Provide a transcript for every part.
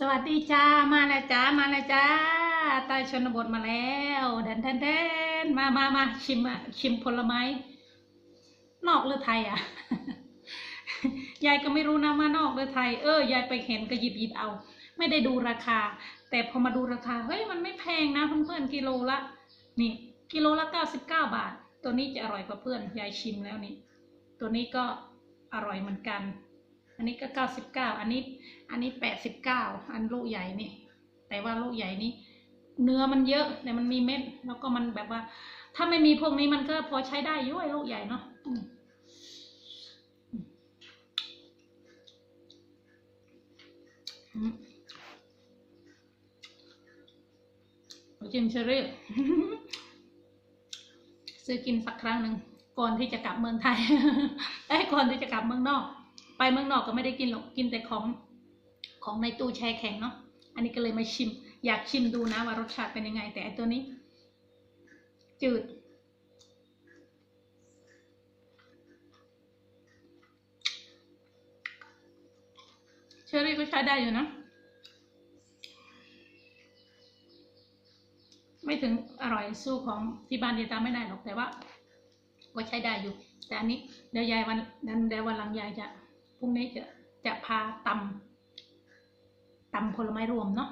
สวัสดีจ้ามาแล้วจ้ามาแล้วจ้าใต้ชนบทมาแล้วแดนแดนแดนมามามาชิมอะชิมผลไม้ นอกหรือไทยอะยายก็ไม่รู้นะว่านอกหรือไทยเออยายไปเห็นก็หยิบหยิบเอา ไม่ได้ดูราคา แต่พอมาดูราคาเฮ้ยมันไม่แพงนะเพื่อนๆกิโลละ นี่ กิโลละเก้าสิบเก้าบาท ตัวนี้จะอร่อยกว่าเพื่อนยายชิมแล้วนี่ ตัวนี้ก็อร่อยเหมือนกัน อันนี้ก็เก้าสิบเก้าอันนี้ อันนี้แปดสิบเก้าอันลูกใหญ่นี่ แต่ว่าลูกใหญ่นี้ เนื้อมันเยอะแต่มันมีเม็ด แล้วก็มันแบบว่า ถ้าไม่มีพวกนี้มันก็พอใช้ได้อยุ่ยลูกใหญ่เนาะอืมอืมจิมเชอรี่ซื้อกินสักครั้งหนึ่งก่อนที่จะกลับเมืองไทยไอ้ก่อนที่จะกลับเมืองนอก ไปเมืองนอกก็ไม่ได้กินหรอกกินแต่ของของในตู้แช่แข็งเนาะอันนี้ก็เลยมาชิม อยากชิมดูนะว่ารสชาติเป็นยังไง แต่ไอตัวนี้ จืด เชอรี่ก็ใช้ได้อยู่นะ ไม่ถึงอร่อยสู้ของที่บ้านเดียตาไม่ได้หรอกแต่ว่าก็ใช้ได้อยู่ แต่อันนี้เดี๋ยวยายวันเดี๋ยววันหลังยายจะ พรุ่งนี้จะจะพาตำตำผลไม้รวมเนาะ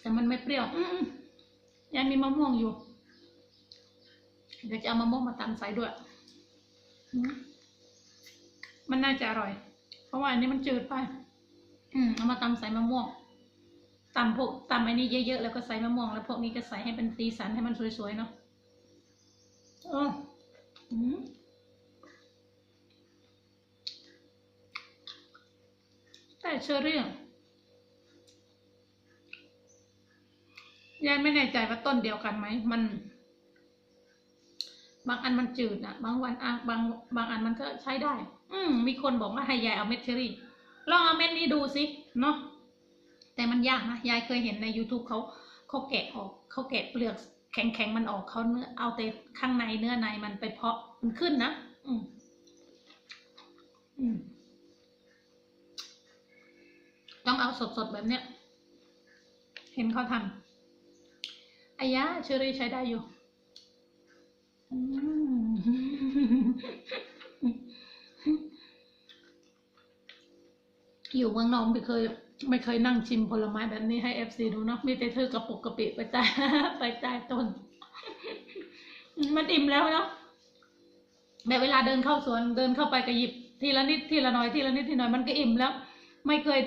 แต่มันไม่เปรี้ยวยังมีมะม่วงอยู่ เดี๋ยวจะเอามะม่วงมาตำใส่ด้วย มันน่าจะอร่อย เพราะว่าอันนี้มันจืดไป อืมเอามาตำใส่มะม่วงตำพวกตำอันนี้เยอะๆแล้วก็ใส่มะม่วงแล้วพวกนี้ก็ใส่ให้เป็นสีสันให้มันสวยๆเนาะ เอออืม แต่เชอรี่ยายไม่แน่ใจว่าต้นเดียวกันไหม มัน บางอันมันจืดอะบางวันอะบางบางอันมันก็ใช้ได้ อืมมีคนบอกว่าให้ยายเอาเม็ดเชอรี่ ลองเอาเม็ดนี้ดูสิ เนาะแต่มันยากนะ ยายเคยเห็นใน YouTube เขาเขาแกะออกเขาแกะเปลือก แข็งๆมันออกเขาเนื้อเอาแต่ข้างในเนื้อในมันไปเพาะมันขึ้นนะอืมอืมต้องเอาสดๆแบบเนี้ย เห็นเขาทำอายะเชอรี่ใช้ได้อยู่อยู่เมืองนอกไม่เคย ไม่เคยนั่งชิมผลไม้แบบนี้ให้เอฟซีดูเนาะมีแต่เธอกระปุกกระปิไปจ่ายไปจ่ายต้น มันอิ่มแล้วเนาะแบบเวลาเดินเข้าสวนเดินเข้าไปก็หยิบทีละนิดทีละหน่อยทีละนิดทีละหน่อยมันก็อิ่มแล้ว ไม่เคย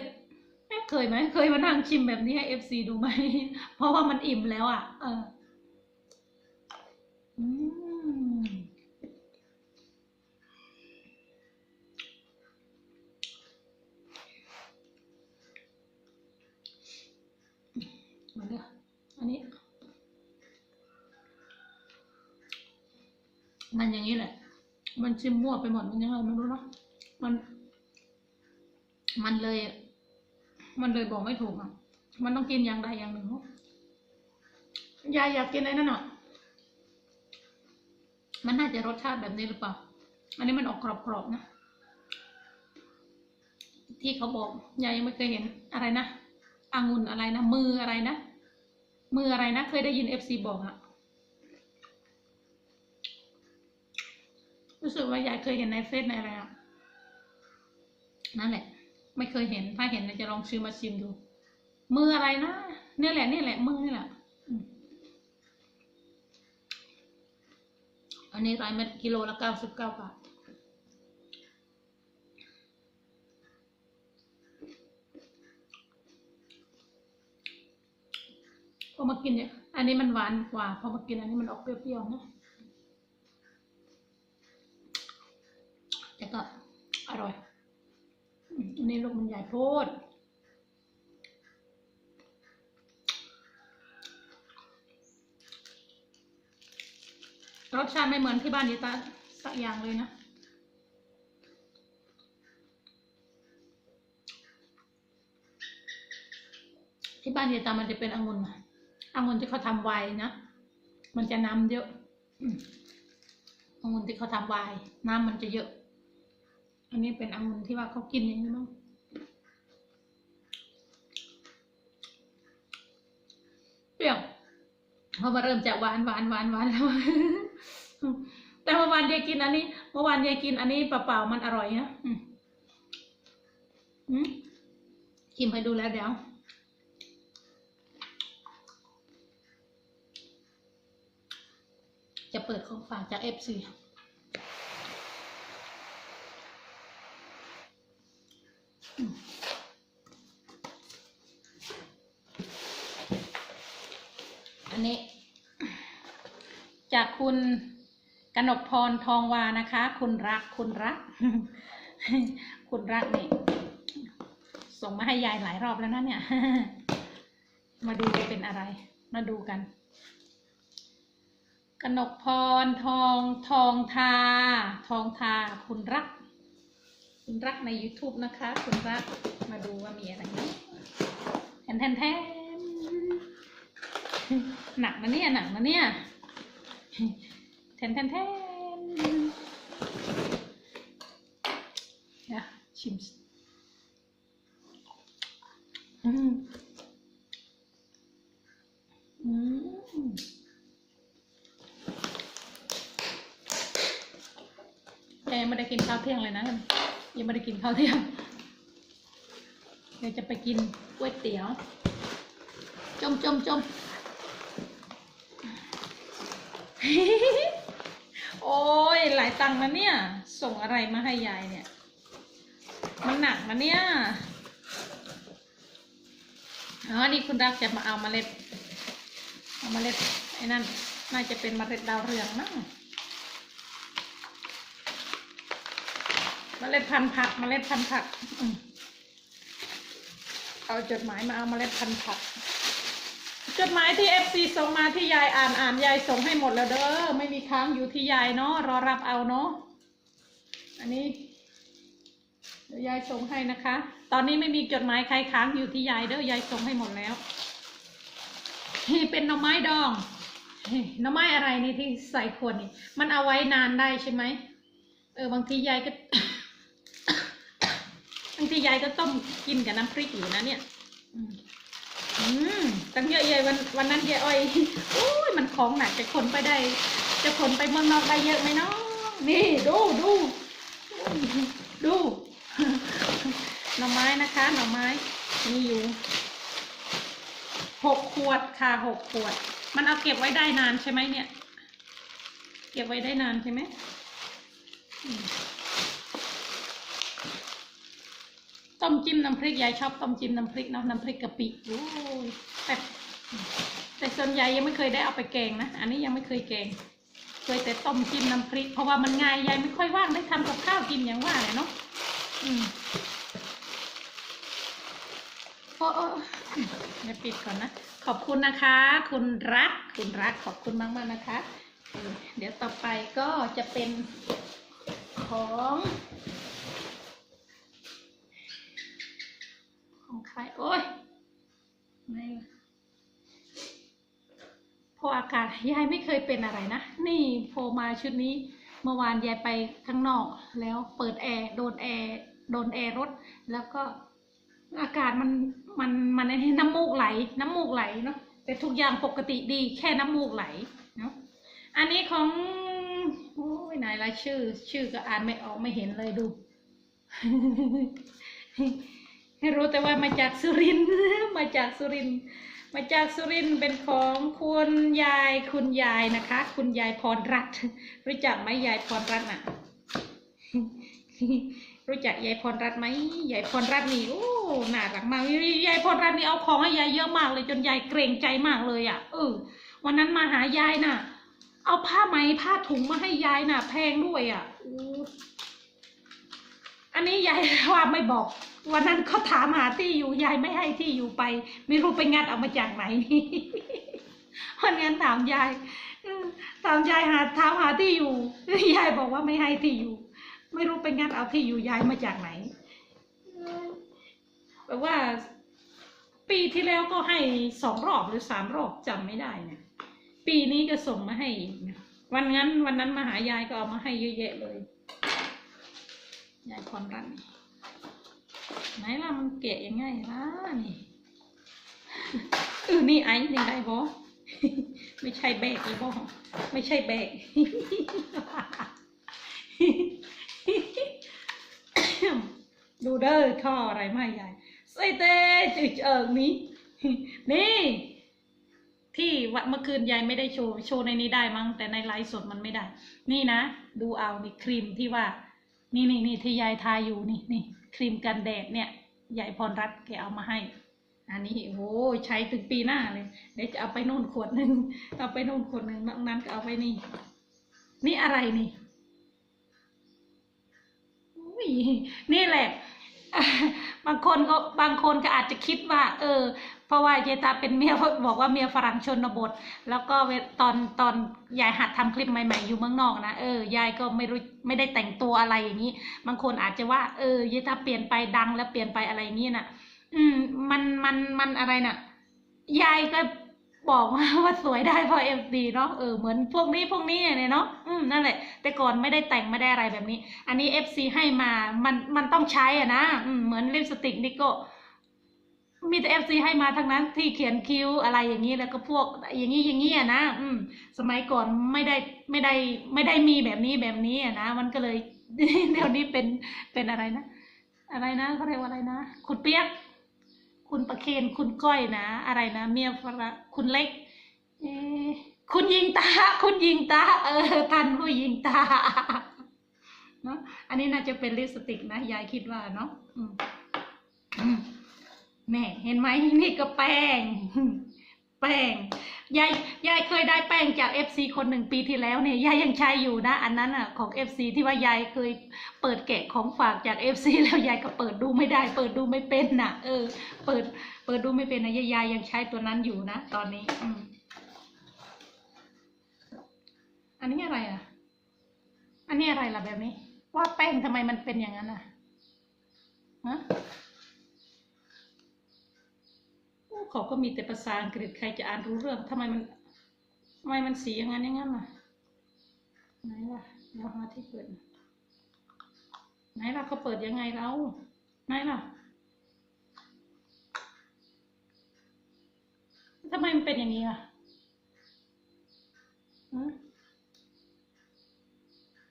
ไม่เคยไหมเคยมานั่งชิมแบบนี้ให้เอฟซีดูไหมเพราะว่ามันอิ่มแล้วอะ เออ อืม อันนี้ มันอย่างนี้แหละ มันชิมมั่วไปหมดมันยังไงไม่รู้เนาะมัน มันเลย มันเลยบอกไม่ถูกอะ มันต้องกินอย่างใดอย่างหนึ่งเนอะยายอยากกินอะไรนั่นอะมันน่าจะรสชาติแบบนี้หรือเปล่า อันนี้มันออกกรอบๆนะ ที่เขาบอกยายยังไม่เคยเห็นอะไรนะ องุ่นอะไรนะ มืออะไรนะ มืออะไรนะ เคยได้ยินเอฟซีบอกอะรู้สึกว่ายายเคยเห็นในเฟซในอะไรอะนั่นแหละ ไม่เคยเห็น ถ้าเห็นจะลองซื้อมาชิมดู มืออะไรนะนี่แหละนี่แหละมือนี่แหละอันนี้ร้อยเม็ดกิโลละเก้าสิบเก้าบาท พอมากินเนี่ยอันนี้มันหวานกว่า พอมากินอันนี้มันออกเปรี้ยวๆนะแต่ก็อร่อยอันนี้ลูกมันใหญ่โพดรสชาติไม่เหมือนที่บ้านยิตาสักอย่างเลยนะ ที่บ้านยายตามันจะเป็นองุ่น องุ่นที่เขาทำไวน์นะมันจะน้ำเยอะอืมองุ่นที่เขาทำไวน์น้ำมันจะเยอะ อันนี้เป็นองุ่นที่ว่าเขากินอย่างนี้มั้งเปรี้ยวเพราะว่าเริ่มจากหวานหวานหวานหวานแล้วแต่เมื่อวานยายกินอันนี้ เมื่อวานยายกินอันนี้เปล่าๆมันอร่อยนะอืมอืมชิมให้ดูแล้วเดี๋ยว จะเปิดของฝากจากเอฟซีอันนี้ จากคุณกนกพรทองวานะคะ คุณรักคุณรัก คุณรักนี่ ส่งมาให้ยายหลายรอบแล้วนะเนี่ย มาดูจะเป็นอะไร มาดูกัน กนกพรทองทองทา ทองทาคุณรัก คุณรักใน YouTube นะคะ คุณรักมาดูว่ามีอะไรนะแทนแทนแทนหนักนะเนี่ยหนักนะเนี่ยแทนแทนแทนเดี๋ยวชิมอืม กินข้าวเที่ยงเลยนะยังไม่ได้กินข้าวเที่ยงเดี๋ยวจะไปกินก๋วยเตี๋ยว จมจมจมโอ้ยหลายตังค์นะเนี่ย ส่งอะไรมาให้ยายเนี่ย มันหนักนะเนี่ยอ๋อนี่คุณรักจะมาเอาเมล็ด เอาเมล็ดไอ้นั่น น่าจะเป็นเมล็ดดาวเรืองมั้ง เมล็ดพันธุ์ผักมเมล็ดพันธุ์ผักเอาจดหมายมาเอามเมล็ดพันธุ์ผัก จดหมายที่เอฟซีส่งมาที่ยายอ่านอ่านยายส่งให้หมดแล้วเด้อไม่มีค้างอยู่ที่ยายเนาะรอรับเอาเนาะอันนี้เดี๋ยวยายส่งให้นะคะ ตอนนี้ไม่มีจดหมายใครค้างอยู่ที่ยายเด้อยายส่งให้หมดแล้วนี่เป็นหน่อไม้ดองเฮ้ยหน่อไม้อะไรนี่ที่ใส่ขวดนี่ มันเอาไว้นานได้ใช่ไหมเออบางทียายก็ ทียายก็ต้มกินกับน้ำพริกอยู่นะเนี่ยอืมตั้งเยอะแยวันวันนั้นยายอ้อยโอ้ยมันของหนักจะขนไปได้ จะขนไปเมืองนอกได้เยอะไหมเนาะนี่ดูดูดูหน่อไม้นะคะหน่อไม้มีอยู่หกขวดค่ะหกขวด มันเอาเก็บไว้ได้นานใช่ไหมเนี่ย เก็บไว้ได้นานใช่ไหม ต้มจิ้มน้ำพริกยายชอบต้มจิ้มน้ำพริกเนาะน้ำพริกกะปิโอ้ยแต่แต่ส่วนใหญ่ยังไม่เคยได้เอาไปแกงนะ อันนี้ยังไม่เคยแกง เคยแต่ต้มจิ้มน้ำพริก เพราะว่ามันง่ายยายไม่ค่อยว่างได้ทำกับข้าวกินอย่างว่าเลยเนาะอืมโอ้โอ้เดี๋ยวปิดก่อนนะ ขอบคุณนะคะ คุณรัก คุณรักขอบคุณมากมากนะคะ เดี๋ยวต่อไปก็จะเป็นของ ของใครโอ้ยไม่พออากาศยายไม่เคยเป็นอะไรนะ นี่พลมาชุดนี้ เมื่อวานยายไปข้างนอก แล้วเปิดแอร์โดนแอร์โดนแอร์รถ แล้วก็อากาศมันมันมันไอ้นี่น้ำมูกไหล น้ำมูกไหลเนาะแต่ทุกอย่างปกติดีแค่น้ำมูกไหลเนาะอันนี้ของโอ้ยไหนรายชื่อ ชื่อก็อ่านไม่ออกไม่เห็นเลยดู ให้รู้แต่ว่ามาจากสุรินทร์มาจากสุรินทร์มาจากสุรินทร์เป็นของคุณยายคุณยายนะคะ คุณยายพรรัตน์รู้จักไหมยายพรรัตน์น่ะ รู้จักยายพรรัตน์ไหมยายพรรัตน์นี่โอ้น่ารักมากยายพรรัตน์นี่เอาของให้ยายเยอะมากเลยจนยายเกรงใจมากเลยอะเออวันนั้นมาหายายน่ะ เอาผ้าไหมผ้าถุงมาให้ยายน่ะ แพงด้วยอะอู้อันนี้ยายว่าไม่บอก วันนั้นเขาถามหาที่อยู่ยายไม่ให้ที่อยู่ไป ไม่รู้ไปงัดเอามาจากไหนวันนั้นถามยายถามยายหาถามหาที่อยู่ยายบอกว่าไม่ให้ที่อยู่ ไม่รู้ไปงัดเอาที่อยู่ยายมาจากไหนเออแบบว่า ปีที่แล้วก็ให้สองรอบหรือสามรอบจำไม่ได้เนี่ยปีนี้ก็ส่งมาให้อีกนะวันนั้นวันนั้นมาหายายก็เอามาให้เยอะแยะเลยยายพรรัตน์นี่ ไหนล่ะมันเกะยังไงล่ะนี่เออนี่ไอ้นี่ได้บอไม่ใช่แบกเลยบอไม่ใช่แบกดูเด้อท่ออะไรไม่ใหญ่ใส่เตจืดเอิงนี้ นี่ ที่วันเมื่อคืนยายไม่ได้โชว์ โชว์ในนี้ได้มั้งแต่ในไลฟ์สดมันไม่ได้ นี่นะ ดูเอานี่ครีมที่ว่า นี่นี่นี่ที่ยายทาอยู่นี่นี่ ครีมกันแดดเนี่ยยายพรรัตน์แกเอามาให้ อันนี้โอ้ใช้ถึงปีหน้าเลย เดี๋ยวจะเอาไปโน่นขวดหนึ่งเอาไปโน่นขวดหนึ่งนอกนั้นก็เอาไปนี่ นี่อะไรนี่นี่แหละ บางคนก็บางคนก็อาจจะคิดว่า เออ เพราะว่าเยตาเป็นเมียบอกว่าเมียฝรั่งชนบท แล้วก็ตอนตอนยายหัดทำคลิปใหม่ ๆ อยู่เมืองนอกนะเออยายก็ไม่รู้ไม่ได้แต่งตัวอะไรอย่างนี้ บางคนอาจจะว่า เออเยตาเปลี่ยนไปดังแล้วเปลี่ยนไปอะไรอย่นี้น่ะ อืม มันมันมันอะไรน่ะ ยายก็บอกว่าว่าสวยได้เพราะเอฟดีเนาะเออเหมือนพวกนี้พวกนี้เนี่ยเนาะอืมนั่นแหละ แต่ก่อนไม่ได้แต่งไม่ได้อะไรแบบนี้ อันนี้เอฟซีให้มามันมันต้องใช้อะนะอืมเหมือนลิปสติกนี่ก็ มีแต่เอฟซีให้มาทั้งนั้นที่เขียนคิวอะไรอย่างนี้แล้วก็พวกอย่างนี้อย่างนี้อะนะอืม สมัยก่อนไม่ได้ไม่ได้ไม่ได้มีแบบนี้แบบนี้อะนะมันก็เลยเดี๋ยวนี้เป็นเป็นอะไรนะอะไรนะเขาเรียกว่าอะไรนะคุณเปียก คุณประเคนคุณก้อยนะ อะไรนะเมียฝรั่งคุณเล็กเอคุณยิงตา คุณยิงตา เออทันผู้ยิงตาเนาะอันนี้น่าจะเป็นลิปสติกนะยายคิดว่าเนาะอืม แม่เห็นไหมนี่ก็แป้ง แป้งยายยายเคยได้แป้งจากเอฟซีคนหนึ่งปีที่แล้วเนี่ยยายยังใช้อยู่นะ อันนั้นอะของเอฟซีที่ว่ายายเคยเปิดแกะของฝากจากเอฟซีแล้วยายก็เปิดดูไม่ได้ เปิดดูไม่เป็นน่ะ เออ เปิด เปิดดูไม่เป็นนะยายยายยังใช้ตัวนั้นอยู่นะตอนนี้ อืมอันนี้อะไรอะ อันนี้อะไรล่ะแบบนี้ ว่าแป้งทำไมมันเป็นอย่างนั้นอะฮะ เขาก็มีแต่ภาษาอังกฤษใครจะอ่านรู้เรื่องทำไมมันทำไมมันสีอย่างนั้นอย่างนั้นล่ะไหนล่ะเดี๋ยวหาที่เปิดไหนล่ะเขาเปิดยังไงเราไหนล่ะทำไมมันเป็นอย่างนี้อะ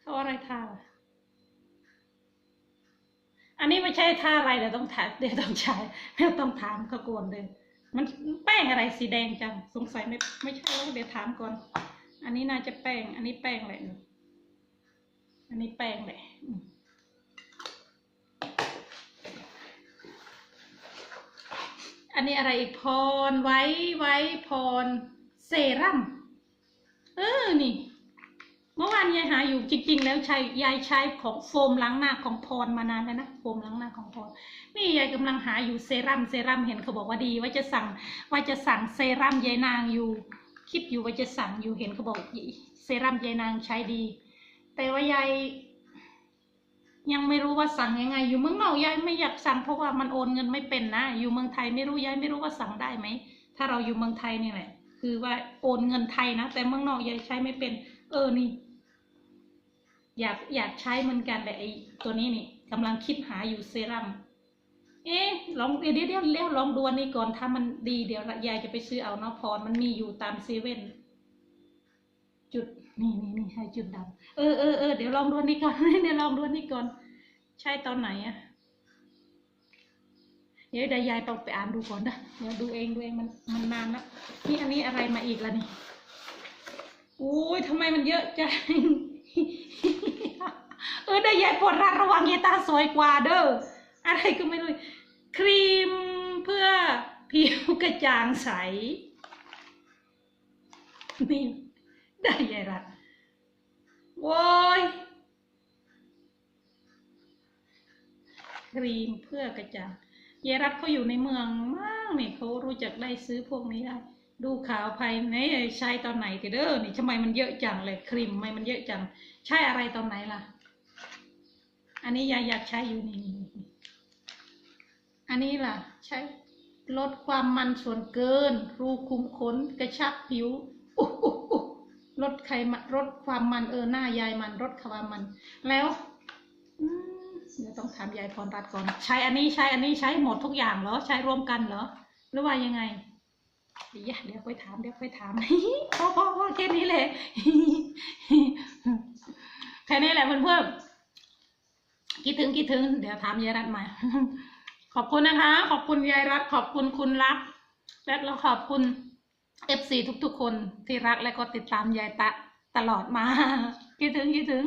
เขาอะไรทาล่ะอันนี้ไม่ใช่ท่าอะไรเดี๋ยวต้องถามเดี๋ยวต้องใช้เดี๋ยวต้องถามเขาก่อนเลย มันแป้งอะไรสีแดงจังสงสัยไม่ไม่ใช่แล้วเดี๋ยวถามก่อน อันนี้น่าจะแป้ง อันนี้แป้งแหละอันนี้แป้งแหละอันนี้อะไรอีกพรไว้ไว้พรเซรั่มเออนี่ เมื่อวานยายหาอยู่จริง ๆ แล้วใช้ยายใช้ของโฟมล้างหน้าของพรมานานแล้วนะโฟมล้างหน้าของพรนี่ยายกำลังหาอยู่เซรั่มเซรั่มเห็นเขาบอกว่าดี ว่าจะสั่งว่าจะสั่งเซรั่มยายนางอยู่ คิดอยู่ว่าจะสั่งอยู่เห็นเขาบอกเซรั่มยายนางใช้ดี แต่ว่ายายยังไม่รู้ว่าสั่งยังไง อยู่เมืองนอกยายไม่อยากสั่งเพราะว่ามันโอนเงินไม่เป็นนะอยู่เมืองไทยไม่รู้ยายไม่รู้ว่าสั่งได้ไหมถ้าเราอยู่เมืองไทยนี่แหละคือว่าโอนเงินไทยนะแต่เมืองนอกยายใช้ไม่เป็น เออนี่ อยากอยากใช้เหมือนกันแต่ไอตัวนี้นี่กำลังคิดหาอยู่เซรั่มเอ๊ะลองเดี๋ยวเดี๋ยวเดี๋ยวลองดูอันนี้ก่อนถ้ามันดีเดี๋ยวยายจะไปซื้อเอาเนาะพรมันมีอยู่ตามเซเว่นจุดนี่นี่นี่ให้จุดดำเออเออเออเดี๋ยวลองดูนนี้ก่อนเดี๋ยวลองดูนนี้ก่อน ใช่ตอนไหนอะเดี๋ยวเดี๋ยวยายต้องไปอ่านดูก่อนนะเดี๋ยวดูเองดูเองมันมันนานละนี่อันนี้อะไรมาอีกล่ะนี่โอ้ยทำไมมันเยอะจัง ออได้ยายปวดรัดระวังยายตาสวยกว่าเด้ออะไรก็ไม่รู้ครีมเพื่อผิวกระจ่างใสนี่ได้ยายรัดโว้ยครีมเพื่อกระจ่างยายรัดเขาอยู่ในเมืองมากนี่เขารู้จักได้ซื้อพวกนี้ได้ดูขาวภายในใช้ตอนไหนติเด้อนี่ทำไมมันเยอะจังเลยครีมทำไมมันเยอะจัง ใช่อะไรตอนไหนล่ะ อันนี้ยายอยากใช้อยู่นี่อันนี้ล่ะ ใช้ลดความมันส่วนเกิน รูขุมขนกระชับผิวลดไขมันลดความมันเออหน้ายายมันลดความมัน แล้วเดี๋ยวต้องถามยายพรรัตก่อน ใช้อันนี้ใช้อันนี้ใช้หมดทุกอย่างเหรอ ใช้รวมกันเหรอ หรือว่ายังไงเดี๋ยวเดี๋ยวไปถามเดี๋ยวไปถามพอพอพอแค่นี้เลยแค่นี้แหละเพื่อนเพื่อน คิดถึงคิดถึง เดี๋ยวถามยายรัตใหม่ขอบคุณนะคะ ขอบคุณยายรัตขอบคุณคุณรัก และเราขอบคุณเอฟซีทุกๆ คนที่รักและก็ติดตามยายตะตลอดมา คิดถึงคิดถึง